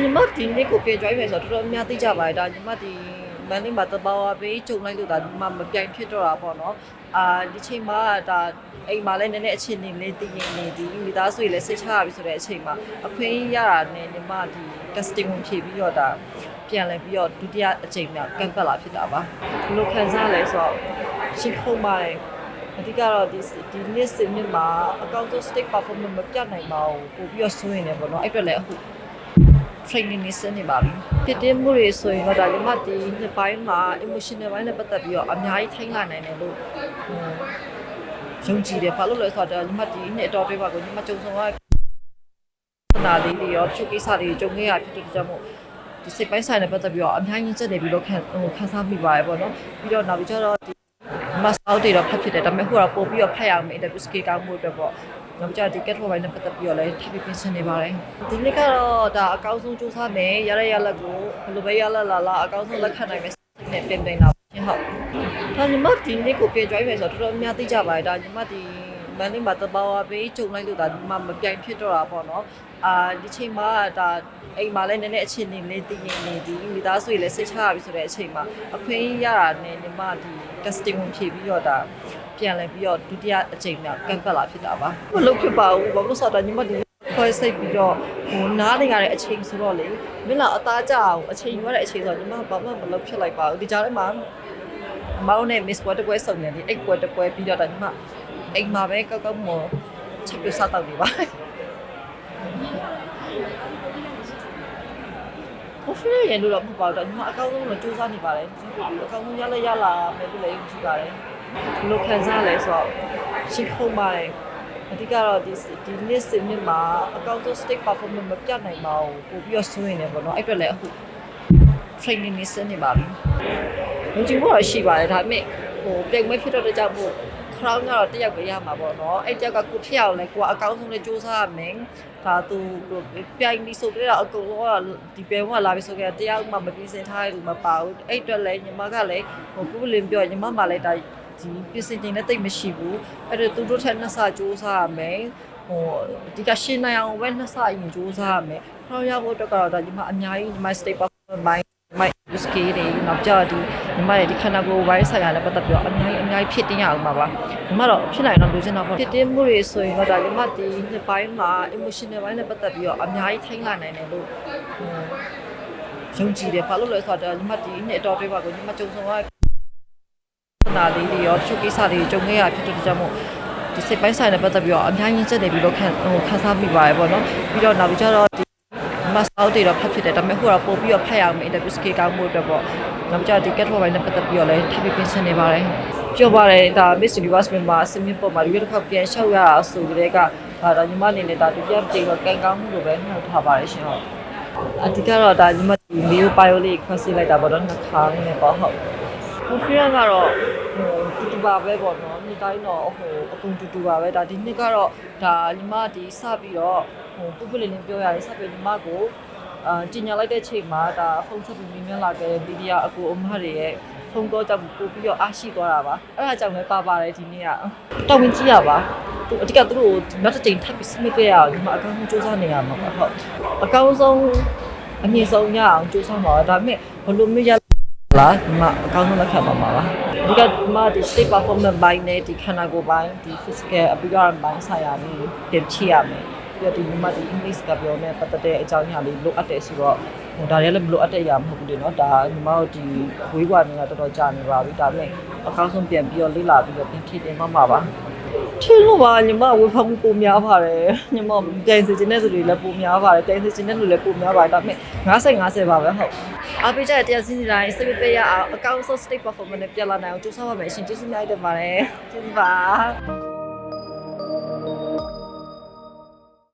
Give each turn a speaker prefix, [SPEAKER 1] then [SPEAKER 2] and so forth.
[SPEAKER 1] ဒါညီမဒီနေ့ကိုပြန် join မယ်ဆိုတော့တော်တော်များသိကြပါတယ်ဒါညီမဒီမန်လေးမှာတဘာဝပေးဂျုံလိုက်လို့ဒါညီမမပြိုင်ဖြစ်တော့တာပေါ့နော်အာဒီချိန်မှာဒါအိမ်မှာလည်းနည်းနည်းအခြေအနေလေးတည်ရင်နေဒီမိသားစုတွေလည်းစိတ်ချရပြီဆိုတဲ့အချိန်မှာအခွင့်အရေးရတာနဲ့ညီမဒီ casting ဝင်ဖြည့်ပြီးတော့ဒါပြန်လဲပြီးတော့ဒုတိယအချိန်မြောက်ကန့်ပတ်လာဖြစ်တာပါဘယ်လိုခံစားလဲဆိုတော့ရှင်းခုံပါတယ်အဓိကတော့ဒီဒီနေ့စင်မြမှာအကောင့်ဆုံး stick performance မပြတ်နိုင်ပါဘူးပို့ပြီးတော့စိုးရင်လည်းပေါ့နော်အဲ့အတွက်လည်းအခု training နေစနေပါပြီဖြစ်တဲ့မှုတွေဆိုရင်တော့ဒါညီမဒီနှစ်ပိုင်းမှာ emotional ဘိုင်းနဲ့ပတ်သက်ပြီးတော့အများကြီးထိန်းလာနိုင်တယ်လို့ဟိုယုံကြည်တယ်ဘာလို့လဲဆိုတော့ညီမဒီနှစ်အတော်တွေပါကိုညီမကြုံဆုံရသနာလေးတွေရောချုပ်ကိစ္စတွေကြုံခဲ့ရဖြစ်တဲ့ကြောင့်မို့ဒီစိတ်ပိုင်းဆိုင်နဲ့ပတ်သက်ပြီးတော့အများကြီးစက်နေပြီးတော့ခံဟိုခန်းစားမိပါတယ်ပေါ့နော်ပြီးတော့နောက်ပြီးတော့ဒီမတ်အောက်တွေတော့ဖတ်ဖြစ်တယ်ဒါပေမဲ့ခုကတော့ပို့ပြီးတော့ဖတ်ရအောင် interview skill ကောင်းမှုအတွက်ပေါ့ နောက်ကြဒီ get for ဘိုင်းနဲ့ပတ်သက်ပြီးတော့လည်းထပ်ပြီးပြင်ဆင်နေပါတယ်ဒီနေ့ကတော့ဒါအကောင်းဆုံးစူးစမ်းမယ်ရရရလက်ကိုဘယ်လိုပဲရလက်လာလာအကောင်းဆုံးလက်ခံနိုင်မယ်နဲ့ပြင်ပြင်တာဟုတ်ဒါညီမဒီနေ့ကိုပြန် join မယ်ဆိုတော့တော်တော်များသိကြပါတယ်ဒါညီမဒီ မန်လေးမှာတဘာဝပေးဂျုံလိုက်လို့ဒါညီမမပြိုင်ဖြစ်တော့တာပေါ့နော်အာဒီချိန်မှာဒါအိမ်မှာလည်းနည်းနည်းအခြေအနေလေးတည်ရင်နေဒီမိသားစုတွေလည်းစိတ်ချရပြီဆိုတဲ့အချိန်မှာအခွင့်အရေးရတာနဲ့ညီမဒီ casting ဝင်ဖြည့်ပြီးတော့ဒါပြန်လဲပြီးတော့ဒုတိယအချိန်မြောက်ကန့်ပတ်လာဖြစ်တာပါမလုပ်ဖြစ်ပါဘူးဘာလို့ဆိုတော့ညီမဒီခွဲစိတ်ပြီးတော့ဟိုနားနေရတဲ့အချိန်ဆိုတော့လေမင်းလာအသားကြအောင်အချိန်ယူရတဲ့အချိန်ဆိုတော့ညီမဘာမှမလုပ်ဖြစ်လိုက်ပါဘူးဒီကြားထဲမှာမောင်နဲ့ miss ပွဲတစ်ပွဲစုံနေတယ်အိတ်ပွဲတစ်ပွဲပြီးတော့ဒါညီမ အိမ်မှာပဲကောက်ကောက်မော်ချက်ပြစားတော့နေပါကိုဖရီရလို့တော့မဟုတ်ပါဘူးတော့ညီမအကောင်းဆုံးတော့စူးစမ်းနေပါတယ်ဒီကိုအကောင်းဆုံးရလဲရလာမယ်လို့လည်းယူပါတယ်ဘယ်လိုခံစားလဲဆိုတော့ရှင်းခုံးပါတယ်အဓိကတော့ဒီဒီနေ့စင်မြမှာအကောင့်ဆုံး stick performance မပြတ်နိုင်ပါဘူးပို့ပြီးတော့စိုးရင်လည်းပေါ့နော်အဲ့အတွက်လည်းအခု training နေစနေပါပြီ။လူကြီးကတော့ရှိပါတယ်ဒါပေမဲ့ဟိုပြိုင်ပွဲဖြစ်တော့တဲ့ကြောင့်မို့ crown ကတော့တစ်ယောက်ပဲရမှာပေါ့နော်အဲ့တစ်ယောက်ကကိုဖြစ်အောင်လဲကိုကအကောင်းဆုံးလေးစူးစမ်းရမယ်ဒါသူပြိုင်ပြီးဆိုကြတော့အကုန်လုံးကဒီပြိုင်ပွဲလာပြီးဆိုကြတယောက်မှမပြီးစင်ထားရလို့မပါဘူးအဲ့အတွက်လည်းညီမကလည်းဟိုပုလင်ပြောညီမမှလည်းဒါဒီပြင်ဆင်ချိန်နဲ့တိတ်မရှိဘူးအဲ့တော့သူတို့ထက်နှစ်ဆစူးစမ်းရမယ်ဟိုဒီကရှင်းနိုင်အောင်ပဲနှစ်ဆအရင်စူးစမ်းရမယ်ခေါင်းရဖို့အတွက်ကတော့ဒါညီမအများကြီးညီမ state performance မိုင်းမိုက် skill တွေနောက်ကြဒီညီမရဲ့ဒီခန္ဓာကိုယ် virus ဆိုင်ရာနဲ့ပတ်သက်ပြီးတော့အများကြီးအများကြီးဖြစ်တင်ရအောင်ပါပါညီမတော့ဖြစ်နိုင်တော့လိုချင်တော့ပေါ့ဖြစ်တင်မှုတွေဆိုရင်တော့ဒါညီမဒီနှစ်ပိုင်းမှာ emotional ဘိုင်းနဲ့ပတ်သက်ပြီးတော့အများကြီးထိန်းလာနိုင်တယ်လို့ဟိုယုံကြည်တယ်ဘာလို့လဲဆိုတော့ညီမဒီနှစ်အတော်တွေပါကိုညီမကြုံဆုံရသနာလေးတွေရောချုပ်ကိစ္စတွေကြုံခဲ့ရဖြစ်တဲ့ကြောင့်မို့ဒီစိတ်ပိုင်းဆိုင်နဲ့ပတ်သက်ပြီးတော့အများကြီးစက်နေပြီးတော့ခံဟိုခန်းစားမိပါတယ်ပေါ့နော်ပြီးတော့နောက်ပြီးကျတော့ ဒီမတ်အောက်တွေတော့ဖတ်ဖြစ်တယ်ဒါပေမဲ့ခုကတော့ပို့ပြီးတော့ဖတ်ရအောင် interview skill ကောင်းမှုအတွက်ပေါ့နောက်ကြဒီ get for ဘိုင်းနဲ့ပတ်သက်ပြီးတော့လည်းထပ်ပြီးပြင်ဆင်နေပါတယ်ပြောပါတယ်ဒါ Miss Universe မှာအစင်းမြပေါ်မှာရွေးတစ်ခါပြန်လျှောက်ရတာဆိုကြတဲ့ကဒါတော့ညီမအနေနဲ့ဒါဒုတိယပြေတော့ကန်ကောင်းမှုလိုပဲနှုတ်ထားပါတယ်ရှင်ဟုတ်အဓိကတော့ဒါညီမဒီမီယိုပိုင်ယိုလေးခွင့်စီလိုက်တာပေါ့နော်နှစ်ခါနဲ့ပေါ့ဟုတ်ကိုဖီရန်ကတော့ဟိုတူတူပါပဲပေါ့နော်ဒီတိုင်းတော့ဟိုအကုန်တူတူပါပဲဒါဒီနှစ်ကတော့ဒါညီမဒီစပြီးတော့ ဟိုပုပ္ပလင်းလေးပြောရတယ်စပြီးညီမကိုအာကျင်ညာလိုက်တဲ့ချိန်မှာဒါဖုန်းဆက်ပြီးမြင်မြင်လာခဲ့တဲ့မီဒီယာအကူအမတွေရဲ့ဖုန်းတော့ကြောင့်ပို့ပြီးတော့အားရှိသွားတာပါအဲ့ဒါကြောင့်လည်းပါပါတယ်ဒီနေ့ကတော်ဝင်ကြည့်ရပါသူအဓိကသူတို့နောက်တစ်ချိန်ထပ်ပြီးစမစ်ခဲ့ရအောင်ဒီမှာအကောင်းဆုံးစူးစမ်းနေရမှာပါဟုတ်အကောင်းဆုံးအမြင့်ဆုံးရအောင်စူးစမ်းပါဒါပေမဲ့ဘယ်လိုမျိုးရလားဒီမှာအကောင်းဆုံးလက်ခံပါမှာပါဒီကဒီမှာဒီ state performance ဘိုင်းနဲ့ဒီခန္ဓာကိုယ်ဘိုင်းဒီ physical appearance ဘိုင်းဆိုင်ရာလေးပြင်ချိရမယ် ပြီးတော့ဒီမှာဒီ English ကပြောနေပတ်သက်တဲ့အကြောင်းအရာလေးလိုအပ်တယ်ဆိုတော့ဟိုဒါတွေလည်းမလိုအပ်တဲ့အရာမဟုတ်ဘူးလေနော်ဒါညီမတို့ဒီဝေးကွာနေတာတော်တော်ကြာနေပါပြီဒါပေမဲ့အကောင်းဆုံးပြန်ပြီးတော့လေ့လာပြီးတော့ပြင်ဖြည့်တင်မှမှာပါထင်းလို့ပါညီမဝေဖန်မှုပုံများပါတယ်ညီမတိုင်စီခြင်းတဲ့သူတွေလည်းပုံများပါတယ်တိုင်စီခြင်းတဲ့လူလည်းပုံများပါတယ်ဒါပေမဲ့90 90ပါပဲဟုတ်အားပေးကြတဲ့တရားစင်းစီတိုင်းစိတ်ပေးရအောင်အကောင်းဆုံး state performance နဲ့ပြလာနိုင်အောင်ကြိုးစားပါမယ်အရှင်ကျေးဇူးများတင်ပါတယ်ကျေးဇူးပါ